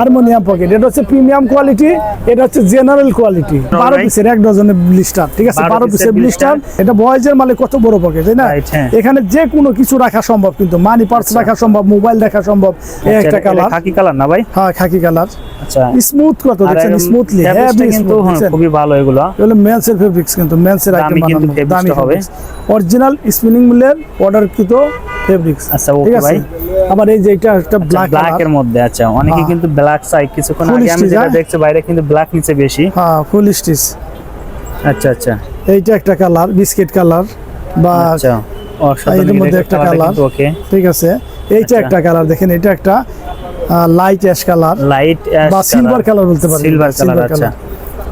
Harmonium pocket এটা হচ্ছে premium quality এটা হচ্ছে জেনারেল কোয়ালিটি বারো পিসের এক ডজনের ব্লিস্টার ঠিক আছে? বারো পিসের ব্লিস্টার এটা বয়েজের মালে কত বড় পকেট তাই না? হ্যাঁ। এখানে যে কোনো কিছু রাখা সম্ভব কিন্তু মানি পার্স রাখা সম্ভব মোবাইল রাখা সম্ভব এই একটা কালার খাকি কালার না ভাই? হ্যাঁ খাকি কালার আচ্ছা। স্মুথ কত দেখছেন? স্মুথলি টা কিন্তু হ্যাঁ, খুবই ভালো এগুলো। এগুলো মেন্সের ফেব্রিক্স কিন্তু মেন্সের দামি আইটেম বানানো দামি হবে। অরিজিনাল স্পিনিং মিলের অর্ডার কৃত ফেব্রিক্স আচ্ছা, আছে? ভাই। আবার এই যে এটা একটা ব্ল্যাক ব্ল্যাক এর মধ্যে আচ্ছা অনেকে হ্যাঁ। কিন্তু ব্ল্যাক চাই কিছুক্ষণ আগে আমি যেটা হ্যাঁ? দেখছি বাইরে কিন্তু ব্ল্যাক নিচে বেশি। হ্যাঁ ফুল স্টিচ আচ্ছা আচ্ছা। এইটা একটা কালার বিস্কিট কালার বা আচ্ছা এর মধ্যে একটা কালার ওকে ঠিক আছে? এইটা আচ্ছা। একটা কালার দেখেন এটা একটা লাইট অ্যাশ কালার লাইট বা সিলভার কালার বলতে পারেন। সিলভার কালার আচ্ছা।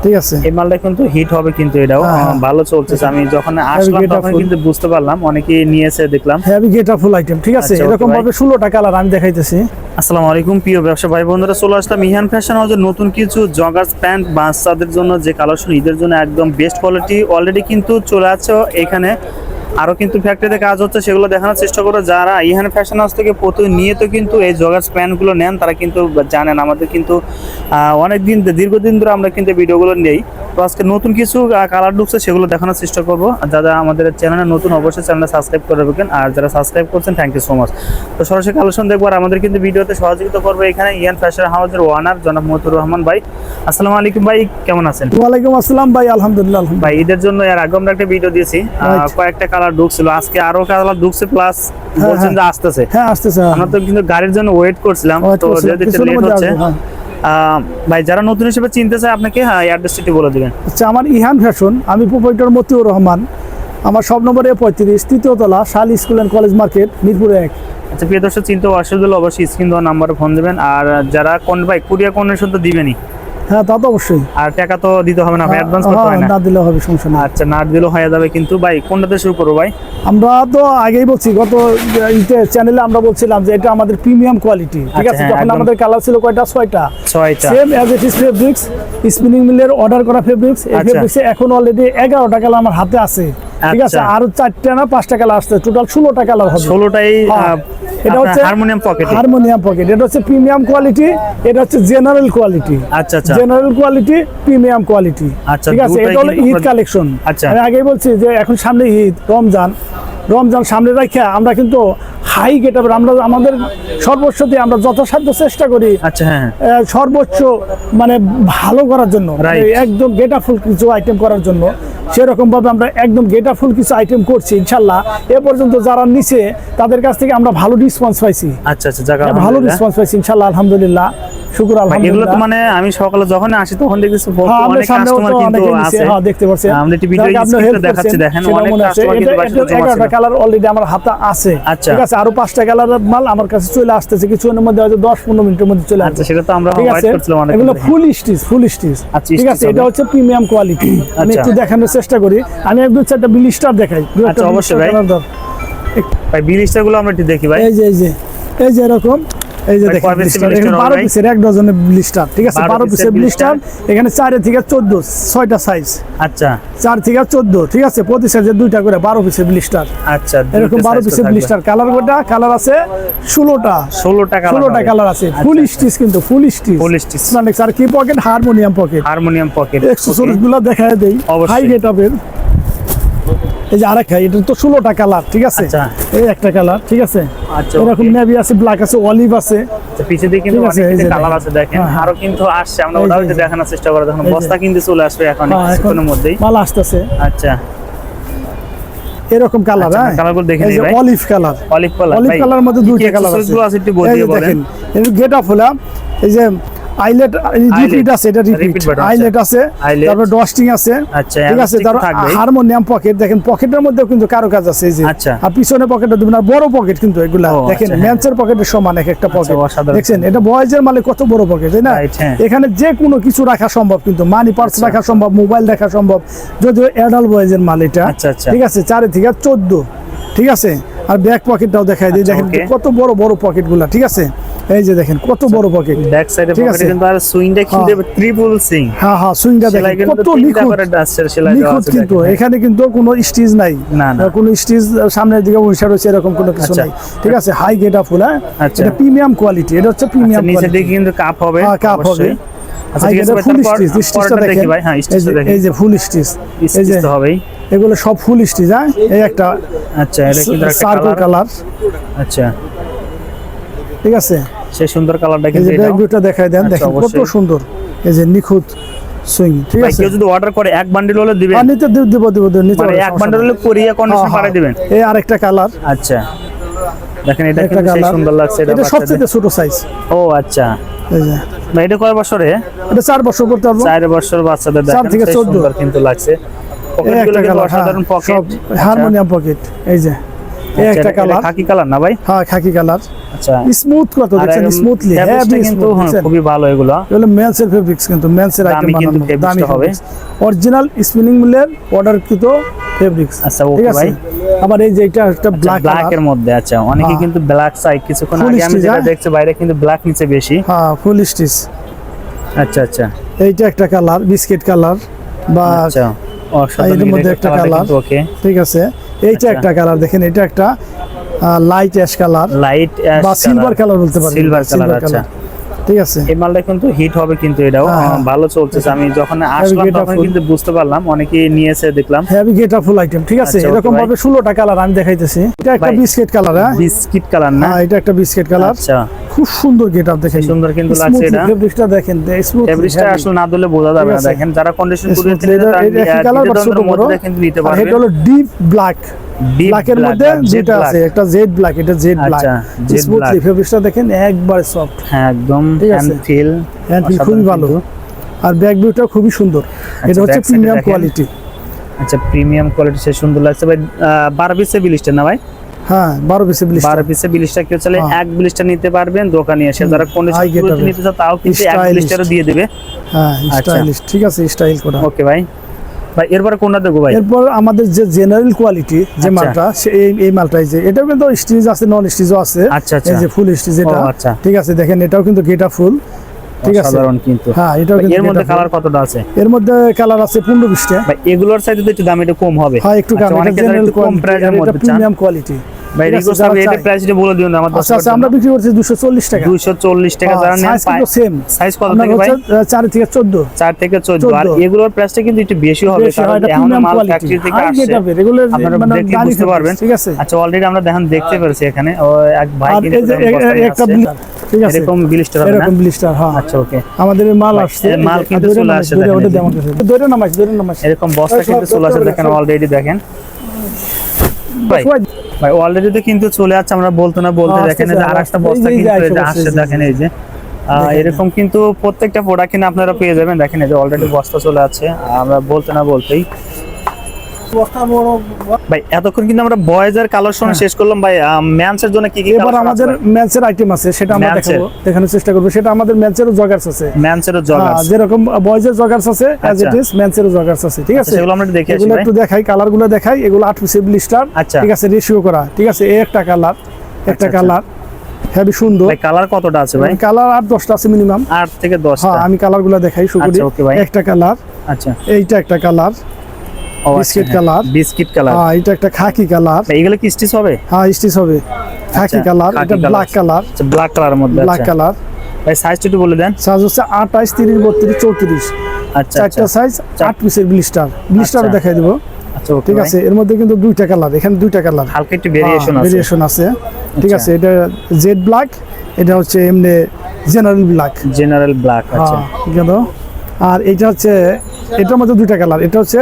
ঠিক আছে। এই মালটা কিন্তু হিট হবে কিন্তু এটাও। হ্যাঁ, হ্যাঁ। ভালো চলতেছে। আমি যখন আসলাম তখন কিন্তু বুঝতে পারলাম নিয়েছে দেখলাম। হেভি গেটা ফুল আইটেম ঠিক আছে? আচ্ছা, এরকম। ভাবে কালার আমি দেখাইতেছি। আসসালামু আলাইকুম প্রিয় ব্যবসা ভাই বন্ধুরা চলে আসলাম ইহান ফ্যাশন হাউসের নতুন কিছু জগার্স প্যান্ট বাচ্চাদের জন্য যে কালেকশন ঈদের জন্য একদম বেস্ট কোয়ালিটি অলরেডি কিন্তু চলে আছে এখানে। আরও কিন্তু ফ্যাক্টরিতে কাজ হচ্ছে সেগুলো দেখানোর চেষ্টা করো যারা ইহান ফ্যাশন হাউস থেকে প্রতিনিয়ত কিন্তু এই জগার্স প্যান্টগুলো নেন তারা কিন্তু জানেন আমাদের কিন্তু অনেক দিন দীর্ঘদিন ধরে আমরা কিন্তু ভিডিওগুলো নেই। তো আজকে নতুন কিছু কালার ঢুকছে সেগুলো দেখানোর চেষ্টা করব। যারা আমাদের চ্যানেলে নতুন অবশ্যই চ্যানেলটা সাবস্ক্রাইব করে রাখবেন। আর যারা সাবস্ক্রাইব করছেন থ্যাংক ইউ সো মাচ তো সরাসরি কালেকশন দেখব আর আমাদের কিন্তু ভিডিওতে সহযোগিতা করবে এখানে ইয়ান ফ্যাশন হাউসের ওয়ানার জনাব মতুর রহমান ভাই। আসসালামু আলাইকুম ভাই কেমন আছেন? ওয়ালাইকুম আসসালাম ভাই আলহামদুলিল্লাহ আলহামদুলিল্লাহ। ভাই ঈদের জন্য এর আগে আমরা একটা ভিডিও দিয়েছি। কয়েকটা কালার ঢুকছিল। আজকে আরও কালার ঢুকছে প্লাস বলছেন যে আসতেছে। হ্যাঁ আসতেছে হ্যাঁ। আমরা তো কিন্তু গাড়ির জন্য ওয়েট করছিলাম তো করছিলাম, যেহেতু কিছুক্ষণের লেট হচ্ছে হ্যাঁ। ভাই যারা নতুন হিসেবে চিনতে চায় আপনাকে হ্যাঁ অ্যাড্রেসটি বলে দিবেন। আচ্ছা আমার ইহান ফ্যাশন আমি প্রোপাইটর মতিউর রহমান। আমার সব নম্বর পঁয়ত্রিশ তৃতীয় তলা শাল school and college market Mirpur এক। আচ্ছা প্রিয় দর্শক চিনতে অসুবিধা হলে অবশ্যই স্ক্রিন দেওয়া নাম্বারে ফোন দেবেন আর যারা কোন ভাই কুরিয়া কন্ডিশন তো দিবেনই। হ্যাঁ তা তো অবশ্যই। আর টাকা তো দিতে হবে না ভাই অ্যাডভান্স করতে হ্যাঁ, হয় না। না দিলে হবে সমস্যা না আচ্ছা না দিলেও হয়ে যাবে কিন্তু ভাই কোনটাতে শুরু করব ভাই? আমরা তো আগেই বলছি গত চ্যানেলে আমরা বলছিলাম যে এটা আমাদের প্রিমিয়াম কোয়ালিটি ঠিক আচ্ছা, আছে? হ্যাঁ, তখন আমাদের কালার ছিল কয়টা? ছয়টা। ছয়টা। Same as it is fabrics spinning মিলের অর্ডার করা ফেব্রিক্স এই আচ্ছা। ফেব্রিক্সে এখন অলরেডি এগারোটা কালার আমার হাতে আছে ঠিক আছে? আচ্ছা। আরও চারটা না পাঁচটা কালার আসছে টোটাল ষোলোটা কালার হবে। ষোলোটাই হ্যাঁ, এটা হচ্ছে হারমোনিয়াম পকেট? Harmonium pocket. এটা হচ্ছে প্রিমিয়াম কোয়ালিটি এটা হচ্ছে জেনারেল কোয়ালিটি। আচ্ছা আচ্ছা। General quality premium quality. আচ্ছা, ঠিক আছে এটা হলো ঈদ আমরা- কালেকশন। আচ্ছা। আমি আগেই বলছি যে এখন সামনে ঈদ রমজান। রমজান সামনে রাখা আমরা কিন্তু হাই গেটাবের আমরা আমাদের সর্বোচ্চ দিয়ে আমরা যথাসাধ্য চেষ্টা করি আচ্ছা হ্যাঁ হ্যাঁ। সর্বোচ্চ মানে ভালো করার জন্য একদম গেটা ফুল কিছু আইটেম করার জন্য। সেরকম ভাবে আমরা একদম গেটা ফুল কিছু আইটেম করছি ইনশাল্লাহ। এ পর্যন্ত যারা নিচে তাদের কাছ থেকে আমরা ভালো রেসপন্স পাইছি। আচ্ছা আচ্ছা জায়গা ভালো রেসপন্স পাইছি ইনশাল্লাহ আলহামদুলিল্লাহ। শুকুর এগুলো তো আলহামদুলিল্লাহ। মানে আমি সকালে যখন আসি তখন দেখতেছি হ্যাঁ, অনেক কাস্টমার কিন্তু আছে। হ্যাঁ, দেখতে পাচ্ছেন। আমরা একটু ভিডিও স্ক্রিনে দেখাচ্ছি দেখেন অনেক কাস্টমার কিন্তু কালার অলরেডি আমার হাতে আছে। আচ্ছা। ঠিক আছে আরও পাঁচটা কালারের মাল আমার কাছে চলে আসতেছে কিছুক্ষণের মধ্যে হয়তো দশ পনেরো মিনিটের মধ্যে চলে আচ্ছা সেটা তো আমরা হোয়াইট করছিলাম অনেক এগুলো ফুল স্টিচ ফুল স্টিচ আচ্ছা, ঠিক আছে এটা হচ্ছে প্রিমিয়াম কোয়ালিটি আমি আচ্ছা। একটু দেখানোর চেষ্টা করি। আমি এক দু চারটা বিলিস্টার দেখাই। দু একটা আচ্ছা, অবশ্যই ভাই। স্টার ভাই বিলিশটা গুলো আমরা একটু দেখি ভাই। এই যে এই যে এই যে এরকম। এই যে দেখেন blister এখানে বারো পিসের এক ডজনের ব্লিস্টার ঠিক আছে? বারো পিসের ব্লিস্টার এখানে চারে থেকে চোদ্দ ছয়টা সাইজ আচ্ছা। চার থেকে চোদ্দ ঠিক আছে? প্রতি সাইজে দুইটা করে বারো পিসের ব্লিস্টার আচ্ছা এরকম বারো পিসের ব্লিস্টার কালার কালার আছে ষোলোটা। ষোলো টাকা ষোলোটা কালার আছে। ফুল স্টিচ কিন্তু ফুল স্টিচ Full stitch। আর কি pocket harmonium pocket harmonium pocket এক্সেসরিজগুলো দেখায় দেই। অবশ্যই। হাই গেট আপের এই যে আরেক এটা তো ষোলোটা কালার ঠিক আছে? আচ্ছা। এই একটা কালার ঠিক আছে? আচ্ছা, এরকম নেভি আছে ব্ল্যাক আছে অলিভ আছে। পিছে দিয়ে কিন্তু অনেক এই কালার আছে দেখেন। হ্যাঁ, হ্যাঁ। আরও কিন্তু আসছে আমরা ওটাও একটু দেখানোর চেষ্টা করে দেখুন বস্তা কিন্তু চলে আসবে এখন হ্যাঁ, কিছুক্ষণের মধ্যেই। মাল আসতেছে। আচ্ছা। এরকম কালার আচ্ছা, হ্যাঁ? কালারগুলো দেখে যে ভাই। Olive colour olive colour olive colour মধ্যে দুইটা কালার আছে। আছে একটু এই বলিয়ে বলেন। দেখেন গেট আপ হলো এই যে আইলেট রিপিট আছে এটা রিপিট। আইলেট আছে। তারপর ডস্টিং আছে। আচ্ছা, ঠিক আছে তারপর হারমোনিয়াম পকেট দেখেন পকেটের মধ্যেও কিন্তু কারও কাজ আছে এই যে। আচ্ছা। আর পিছনে দেবেন আর বড় পকেট কিন্তু এগুলা। দেখেন আচ্ছা, হ্যাঁ। ম্যান্সের পকেটের সমান এক একটা পকেট দেখছেন এটা বয়েজের মালে কত বড় পকেট তাই না? হ্যাঁ। এখানে যে কোনো কিছু রাখা সম্ভব কিন্তু মানি পার্স রাখা সম্ভব মোবাইল রাখা সম্ভব যদিও অ্যাডাল্ট বয়েজের মাল এটা। ঠিক আছে চারে থেকে চোদ্দ। ঠিক আছে? আর ব্যাক পকেটটাও দেখাই দিই। আচ্ছা, দেখেন কত বড় বড় পকেটগুলা ঠিক আছে? এই যে দেখেন কত বড় পকেট ব্যাক সাইডে পকেটে কিন্তু আর সুইংটা কি হ্যাঁ। ট্রিপল সিং হ্যাঁ হ্যাঁ সুইংটা দেখেন কত নিখুঁত। নিখুঁত কিন্তু। এখানে কিন্তু কোনো স্টিচ নাই। না, না। কোনো স্টিচ সামনের দিকে উইশা রয়েছে এরকম কোনো কিছু আচ্ছা। নাই। ঠিক আছে? হাই গেট আপ ফুল হ্যাঁ আচ্ছা। এটা প্রিমিয়াম কোয়ালিটি এটা হচ্ছে আচ্ছা, প্রিমিয়াম কোয়ালিটি দিকে কিন্তু কাপ হবে হ্যাঁ কাপ হবে। আচ্ছা হ্যাঁ এই যে- দেখি। এই যে ফুল স্টিচ এই যে হবেই। এগুলো সব ফুল স্টিচ হ্যাঁ? এই একটা আচ্ছা এটা কিন্তু একটা সার্কেল কালার। আচ্ছা। ঠিক আছে? সেই সুন্দর কালারটা কিন্তু দুটো দেখাই দেন আচ্ছা, দেখেন কত সুন্দর। এই যে নিখুঁত সুইং ঠিক আছে? কেউ যদি অর্ডার করে এক বান্ডিল হলে দিবেন। আর নিতে দেব দেব দেব দেব নিতে মানে এক বান্ডিল হলে কোরিয়া কন্ডিশন হ্যাঁ, পাঠিয়ে দিবেন। এই আরেকটা কালার আচ্ছা। দেখেন এটা একটা কিন্তু সেই কালার সুন্দর লাগছে এটা এটা। সবচেয়ে ছোট সাইজ ও আচ্ছা। এই যে। এটা কয় বছরে? এটা চার বছর করতে পারব। চার বছর বাচ্চাদের দেখেন থেকে সেই 14 সুন্দর কিন্তু লাগছে। পকেটগুলো কিন্তু অসাধারণ পকেট হারমোনিয়াম পকেট এই যে একটা কালার খাকি কালার না ভাই? হ্যাঁ খাকি কালার আচ্ছা। স্মুথ কত দেখছেন? স্মুথলি হেভি কিন্তু হ্যাঁ, খুবই ভালো এগুলো। এগুলো মেন্সের ফেব্রিক্স কিন্তু মেন্সের দামি আইটেম বানানো দামি হবে। অরিজিনাল স্পিনিং মিলের অর্ডার ফেব্রিক্স আচ্ছা, ঠিক ভাই। আবার এই যে এটা একটা ব্ল্যাক ব্ল্যাক এর মধ্যে আচ্ছা অনেকে হ্যাঁ। কিন্তু ব্ল্যাক চাই কিছুক্ষণ আগে আমি যেটা হ্যাঁ? দেখছি বাইরে কিন্তু ব্ল্যাক নিচে বেশি। হ্যাঁ ফুল স্টিচ আচ্ছা আচ্ছা। এইটা একটা কালার বিস্কিট কালার বা আচ্ছা। এর মধ্যে একটা কালার ওকে ঠিক আছে। এইটা। একটা কালার দেখেন এটা একটা লাইট অ্যাশ কালার লাইট বা সিলভার কালার বলতে পারেন। সিলভার কালার আচ্ছা। ঠিক আছে। এই মালটা কিন্তু হিট হবে কিন্তু এটাও। হ্যাঁ, হ্যাঁ। ভালো চলতেছে। আমি যখন আসলাম তখন কিন্তু বুঝতে পারলাম অনেকে নিয়েছে দেখলাম। হেভি গেটা ফুল আইটেম ঠিক আছে? আচ্ছা, এরকম। ভাবে ষোলোটা কালার আমি দেখাইতেছি। এটা একটা বিস্কিট কালার হ্যাঁ? বিস্কিট কালার না? হ্যাঁ এটা একটা বিস্কিট কালার আচ্ছা। খুব সুন্দর গেট আপ দেখেন। সুন্দর কিন্তু লাগছে এটা। ফেব্রিক্সটা দেখেন ফেব্রিকটা আসলে না দিলে বোঝা যাবে না। দেখেন যারা কন্ডিশন করে দিতে। মধ্যে কিন্তু নিতে পারবে। এটা হলো ডিপ ব্ল্যাক ব্ল্যাকের মধ্যে যেটা আছে একটা জেড ব্ল্যাক এটা জেড ব্ল্যাক আচ্ছা, স্মুথলি ফেব্রিক্সটা দেখেন একবার সফট হ্যাঁ একদম হ্যান্ড ফিল হ্যান্ড ফিল খুবই ভালো। আর ব্যাক ভিউটা খুবই সুন্দর। এটা হচ্ছে প্রিমিয়াম কোয়ালিটি আচ্ছা প্রিমিয়াম কোয়ালিটি সে সুন্দর লাগছে। ভাই বারো পিসে বিলিশটা না ভাই? হ্যাঁ বারো পিসে ব্লিস্টার বারো পিসে বিলিশটা কেউ চাইলে হ্যাঁ। এক বিলিশটা নিতে পারবেন দোকানে এসে। যারা কন্ডিশন নিতে চাও তাও কিন্তু এক। বিলিশটারও দিয়ে দেবে। হ্যাঁ আচ্ছা। স্টাইলিশ ঠিক আছে স্টাইল করা। ওকে ভাই। ভাই এরপরে কোনটা দেখব ভাই? এরপর আমাদের যে জেনারেল কোয়ালিটি যে আচ্ছা। মালটা এই এই মালটাই যে এটাও কিন্তু স্টিজ আছে নন স্টিজও আছে। আচ্ছা, আচ্ছা। এই যে ফুল স্টিজ এটা আচ্ছা। ঠিক আছে দেখেন এটাও কিন্তু গেটা ফুল ঠিক আছে। সাধারণ কিন্তু। হ্যাঁ এটা এর মধ্যে কালার কতটা আছে? এর মধ্যে কালার আছে পনেরো বিশটা। ভাই এগুলোর তো একটু দাম একটু কম হবে হ্যাঁ একটু আচ্ছা, কম। এটা কম প্রাইসের মধ্যে প্রিমিয়াম কোয়ালিটি ভাই যারা হবে এটা প্রাইসটা বলে দিন আমার আচ্ছা আচ্ছা আমরা বিক্রি করছি দুশো চল্লিশ টাকা। 240 টাকা যারা নেন সাইজ সেম সাইজ কত থেকে ভাই? থেকে চোদ্দ। 4 থেকে 14 আর এগুলোর প্রাইসটা কিন্তু একটু বেশি হবে কারণ এখন মাল ফ্যাক্টরি থেকে আসছে গেট আপের এগুলো আপনারা মানে বুঝতে পারবেন। ঠিক আছে? আচ্ছা অলরেডি আমরা দেখেন দেখতে পেরেছি এখানে। এক ভাই আর কিন্তু এই যে দেখেন এ- বস্তা এ- নিয়ে একটা ঠিক আছে? এরকম ব্লিস্টার হবে এরকম ব্লিস্টার হ্যাঁ। আচ্ছা ওকে। আমাদের মাল আসছে মাল কিন্তু চলে আসছে ওটা। এরকম বস্তা কিন্তু চলে আসছে দেখেন অলরেডি দেখেন। ভাই ভাই অলরেডি তো কিন্তু চলে যাচ্ছে আমরা বলতো না বলতে দেখেন যে আরেকটা বস্তা কিন্তু এই যে আসছে দেখেন এই যে। আহ, এরকম কিন্তু প্রত্যেকটা প্রোডাক্ট কিন্তু আপনারা পেয়ে যাবেন দেখেন এই যে অলরেডি বস্তা চলে আছে আমরা বলতে না বলতেই ভাই এতক্ষণ কিন্তু আমরা বয়েজের কালেকশন শেষ করলাম। ভাই ম্যানসের জন্য কি কি এবার আমাদের আইটেম আছে সেটা আমরা দেখাবো দেখানোর চেষ্টা করব। সেটা আমাদের জগার্স আছে। ম্যানসেরও হ্যাঁ, জগার্স যেরকম বয়েজের জগার্স আছে অ্যাজ আচ্ছা। ইট ইজ জগার্স আছে ঠিক আছে? সেগুলো আমরা একটু এগুলো ভাই। একটু দেখাই দেখাই এগুলো আট পিসের ব্লিস্টার আচ্ছা। ঠিক আছে রেশিও করা ঠিক আছে এই একটা কালার একটা আচ্ছা। কালার হেভি সুন্দর। ভাই কালার কতটা আছে ভাই? কালার আট দশটা আছে মিনিমাম আট থেকে দশটা। হ্যাঁ আমি কালারগুলো দেখাই শুরু করি আচ্ছা, okay ভাই। একটা কালার আচ্ছা। এইটা একটা কালার বিস্কিট আচ্ছা, হ্যাঁ। কালার। Biscuit colour. হ্যাঁ এটা একটা খাকি কালার। ভাই এগুলো কি স্টিচ হবে? হ্যাঁ স্টিচ হবে। খাকি আচ্ছা, কালার এটা ব্ল্যাক কালার। আচ্ছা ব্ল্যাক কালারের মধ্যে ব্ল্যাক আচ্ছা। কালার। ভাই সাইজটা একটু বলে দেন। সাইজ হচ্ছে আঠাইশ তিরিশ বত্রিশ চৌত্রিশ। আচ্ছা আচ্ছা। চারটা সাইজ আট পিসের ব্লিস্টার ব্লিস্টার আচ্ছা। দেখাই দিব। আচ্ছা ঠিক আছে এর মধ্যে কিন্তু দুইটা কালার এখানে দুইটা কালার। হালকা একটু ভেরিয়েশন আছে। ভেরিয়েশন আছে। ঠিক আচ্ছা। আছে এটা জেড ব্ল্যাক এটা হচ্ছে এমনি জেনারেল ব্ল্যাক জেনারেল ব্ল্যাক আচ্ছা। কেন আর এটা হচ্ছে এটার মধ্যে দুইটা কালার এটা হচ্ছে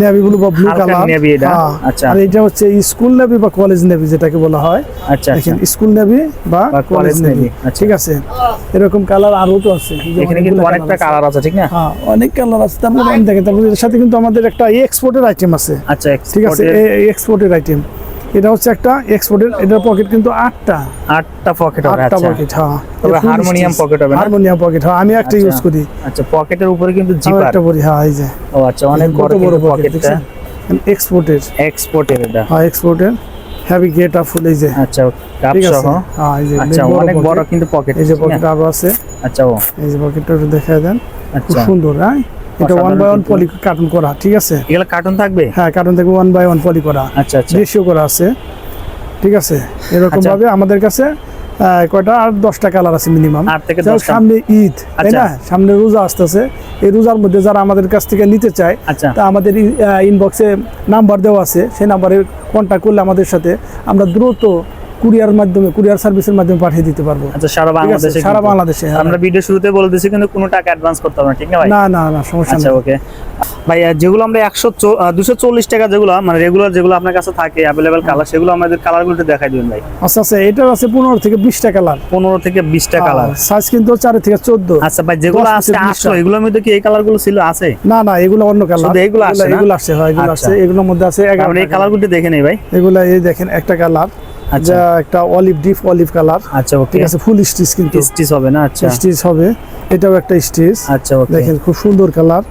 নেভি ব্লু বা ব্লু কালার নেভি এটা, আচ্ছা। আর এটা হচ্ছে স্কুল নেভি বা কলেজ নেভি যেটাকে বলা হয়। আচ্ছা আচ্ছা। দেখেন স্কুল নেভি বা কলেজ নেভি আচ্ছা। ঠিক আছে? এরকম কালার আরও তো আছে। এখানে কিন্তু অনেকটা কালার আছে। ঠিক না? হ্যাঁ অনেক কালার আছে। তারপরে আমি দেখেন তারপরে এর সাথে কিন্তু আমাদের একটা এক্সপোর্টের আইটেম আছে। আচ্ছা ঠিক আছে? এক্সপোর্টের আইটেম এটা হচ্ছে একটা এক্সপোর্টের এটার পকেট কিন্তু আটটা। আটটা পকেট হবে আটটা আচ্ছা। পকেট হ্যাঁ। তবে harmonium pocket হবে? হারমোনিয়াম পকেট হ্যাঁ আমি একটা আচ্ছা। ইউজ করি। আচ্ছা পকেটের উপরে কিন্তু জিপার একটা পরি হ্যাঁ এই যে। ও আচ্ছা অনেক বড় বড় pocket, পকেটটা? এক্সপোর্টের এক্সপোর্টের এটা। হ্যাঁ এক্সপোর্টের হ্যাভি গেট আপ ফুল এই যে। আচ্ছা কাপ সহ। হ্যাঁ এই যে আচ্ছা অনেক বড় কিন্তু পকেট এই যে পকেট আরও আছে। আচ্ছা ও। এই যে পকেটটা একটু দেখায় দেন। খুব আচ্ছা। সুন্দর হ্যাঁ? এটা one by one poly carton করা ঠিক আছে? এগুলো কার্টুন থাকবে? হ্যাঁ কার্টুন থেকে ওয়ান বাই ওয়ান পলি করা। আচ্ছা আচ্ছা। রেশিও করা আছে ঠিক আছে? এরকম আচ্ছা। ভাবে আমাদের কাছে কয়টা? আর দশটা কালার আছে মিনিমাম সামনে ঈদ তাই আচ্ছা। না? সামনে রোজা আসতেছে। এই রোজার মধ্যে যারা আমাদের কাছ থেকে নিতে চায় আচ্ছা। তা আমাদের ইনবক্সে নাম্বার দেওয়া আছে। সেই নাম্বারে কন্ট্যাক্ট করলে আমাদের সাথে আমরা দ্রুত কুরিয়ার মাধ্যমে কুরিয়ার সার্ভিসের মাধ্যমে পাঠিয়ে দিতে পারব। আচ্ছা সারা বাংলাদেশে সারা বাংলাদেশে হ্যাঁ। আমরা ভিডিও শুরুতে বলে দিয়েছি কিন্তু কোনো টাকা অ্যাডভান্স করতে হবে না ঠিক না ভাই? না না না সমস্যা আচ্ছা নেই। ওকে ভাই যেগুলো আমরা একশো দুশো চল্লিশ টাকা যেগুলো মানে রেগুলার যেগুলো আপনার কাছে থাকে অ্যাভেলেবেল কালার সেগুলো আমাদের কালারগুলো দেখাই দিবেন ভাই। আচ্ছা আচ্ছা এটার আছে পনেরো থেকে বিশটা কালার পনেরো থেকে বিশটা কালার সাইজ কিন্তু চার থেকে চোদ্দ। আচ্ছা ভাই যেগুলো আছে। আসলো এগুলোর মধ্যে কি এই কালারগুলো ছিল আছে? না না এগুলো অন্য কালার এগুলো আসছে এগুলো আসছে হয় এগুলো আচ্ছা। আসছে এগুলোর মধ্যে আছে এই কালারগুলো দেখে নেই ভাই। এগুলো এই দেখেন একটা কালার যা একটা অলিভ ডিপ অলিভ কালার আচ্ছা ওকে ঠিক আছে ফুল স্টিচ কিন্তু। স্টিচ হবে না? আচ্ছা। স্টিচ হবে। এটাও একটা স্টিচ আচ্ছা ওকে দেখেন খুব সুন্দর কালার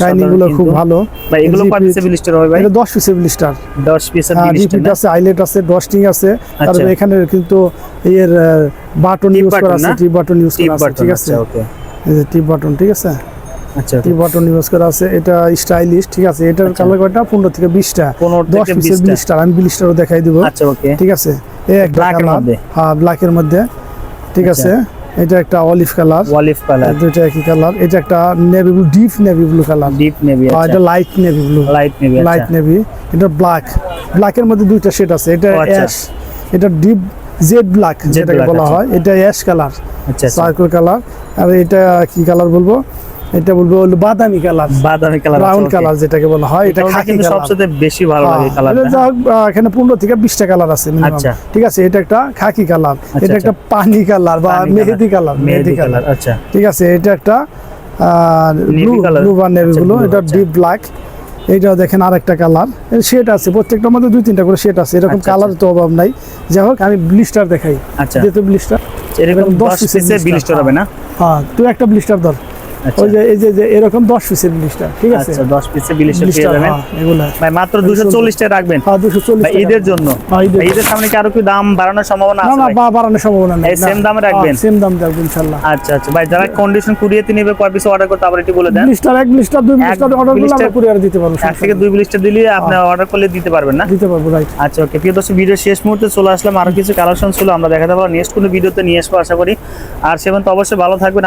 শাইনিংগুলো খুব ভালো। ভাই এগুলো কয় পিসে বিলিস্টার হবে ভাই? এটা দশ পিসের ব্লিস্টার 10 পিসের বিলিস্টার আছে আইলেট আছে ডস্টিং আছে। আচ্ছা। তারপরে এখানে কিন্তু এর বাটন ইউজ করা আছে? টিপ বাটন ইউজ করা আছে ঠিক আছে? আচ্ছা ওকে এই যে টিপ বাটন ঠিক আছে? আচ্ছা টিপ বাটন ইউজ করা আছে এটা স্টাইলিশ ঠিক আছে? এটার আচ্ছা। কালার কয়টা পনেরো থেকে বিশটা 15 দশ থেকে 20টা। আমি ব্লিস্টারও দেখাই দিব। আচ্ছা ওকে। ঠিক আছে? এই একটা Black এর মধ্যে? হ্যাঁ ব্ল্যাকের মধ্যে। ঠিক। আছে? এটা একটা অলিভ কালার অলিভ কালার দুইটা একই কালার এটা একটা navy blue deep navy blue colour deep navy আর এটা light navy blue light navy light navy এটা ব্ল্যাক ব্ল্যাকের মধ্যে দুইটা শেড আছে। এটা ও। অ্যাশ এটা ডিপ জেড ব্ল্যাক যেটাকে বলা। হয়। এটা অ্যাশ কালার সার্কেল কালার আর এটা কি কালার বলব? এটা বলব হলো বাদামি কালার বাদামি কালার ব্রাউন কালার যেটাকে বলা হয় এটা এটা খাকি কিন্তু সবচেয়ে বেশি ভালো লাগে কালারটা এটা যা হোক, আহ, এখানে পনেরো থেকে বিশটা কালার আছে আচ্ছা। ঠিক আছে এটা একটা খাকি কালার এটা একটা পানি কালার বা মেহেদি কালার মেহেদি কালার আচ্ছা। ঠিক আছে এটা একটা ব্লু ব্লু বা নেভি আচ্ছা, এটা আচ্ছা। ডিপ ব্ল্যাক এইটাও দেখেন আরেকটা কালার শেড আছে প্রত্যেকটার মধ্যে দুই তিনটা করে শেড আছে এরকম আচ্ছা, কালার তো অভাব নাই। যাই হোক আমি ব্লিস্টার দেখাই। আচ্ছা। যেহেতু ব্লিস্টার এরকম এরকম 10 দশ piece এর পিসের blister, বিলিস্টার হবে না? হ্যাঁ তুই একটা ব্লিস্টার ধর। আচ্ছা ওই যে এই যে যে এরকম দশ পিসের ব্লিস্টার ঠিক আছে? আচ্ছা 10 পিসের বিলিস্টার পেয়ে যাবেন। হ্যাঁ এগুলা। ভাই মাত্র 240 টাকা রাখবেন। হ্যাঁ ঈদের জন্য। হ্যাঁ, ঈদের সামনে কি আরও কি দাম বাড়ানোর সম্ভাবনা আছে না ভাই? বাড়ানোর সম্ভাবনা নেই। এই দামে রাখবেন? সেম দাম রাখবেন ইনশাল্লাহ। আচ্ছা আচ্ছা। ভাই যারা কন্ডিশন কুরিয়াতে নেবে কয় পিস অর্ডার করতে আবার একটু বলে দেন। ব্লিস্টার এক ব্লিস্টার দুই ব্লিস্টার অর্ডার করলে আমরা কুরিয়ার দিতে পারব এক থেকে দুই ব্লিস্টার দিলে আপনি অর্ডার করলে দিতে পারবেন না? দিতে পারব রাইট আচ্ছা ওকে। প্রিয় দর্শক ভিডিও শেষ মুহূর্তে চলে আসলাম। আরও কিছু কালেকশন ছিল আমরা দেখাতে পারব নেক্সট কোনো ভিডিওতে নিয়ে আসব আশা করি। আর সেখান তো অবশ্যই ভালো থাকবেন।